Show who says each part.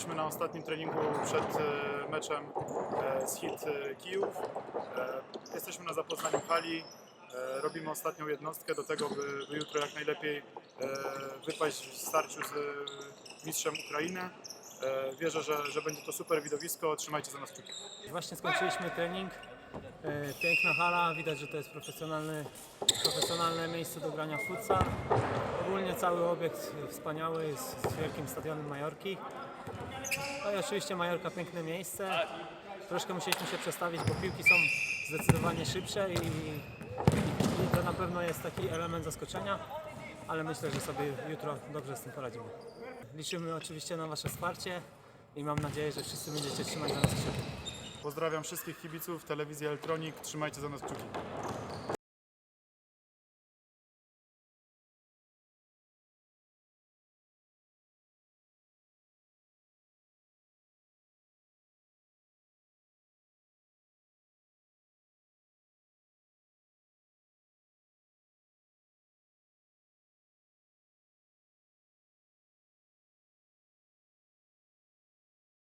Speaker 1: Jesteśmy na ostatnim treningu przed e, meczem e, z Hit e, Kijów. Jesteśmy na zapoznaniu hali. Robimy ostatnią jednostkę do tego, by, jutro jak najlepiej wypaść w starciu z mistrzem Ukrainy. Wierzę, że, że będzie to super widowisko. Trzymajcie za nas kciuki.
Speaker 2: Właśnie skończyliśmy trening. E, Piękna hala, widać, że to jest profesjonalny, profesjonalne miejsce do grania w futsal. Ogólnie cały obiekt wspaniały, z, z wielkim stadionem Majorki. No i oczywiście Majorka piękne miejsce. Troszkę musieliśmy się przestawić, bo piłki są zdecydowanie szybsze i, i to na pewno jest taki element zaskoczenia, ale myślę, że sobie jutro dobrze z tym poradzimy. Liczymy oczywiście na Wasze wsparcie i mam nadzieję, że wszyscy będziecie trzymać za nas kciuki.
Speaker 1: Pozdrawiam wszystkich kibiców telewizji Elektronik. Trzymajcie za nas kciuki.